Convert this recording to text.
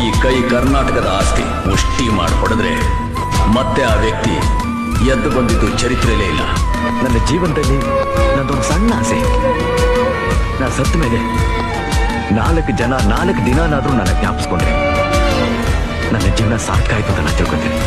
ಈ ಕೈ ಕರ್ನಾಟಕದ ಆಸ್ತಿ ಮುಷ್ಟಿ ಮಾಡಿಕೊಡಿದ್ರೆ ಮತ್ತೆ ಆ ವ್ಯಕ್ತಿ ಎದ್ದು ಬಂದಿದ್ದು ಚರಿತ್ರೆಯಲ್ಲೇ ಇಲ್ಲ. ನನ್ನ ಜೀವನದಲ್ಲಿ ನಂದೊಂದು ಸಣ್ಣ ಆಸೆ. ನಾ ಸತ್ತ ಮೇಲೆ ನಾಲ್ಕು ಜನ, ನಾಲ್ಕು ದಿನನಾದರೂ ನನ್ನ ಜ್ಞಾಪಿಸ್ಕೊಂಡ್ರೆ ನನ್ನ ಜೀವನ ಸಾಕಾಯ್ತು ಅಂತ ನಾನು ತಿಳ್ಕೊತೀನಿ.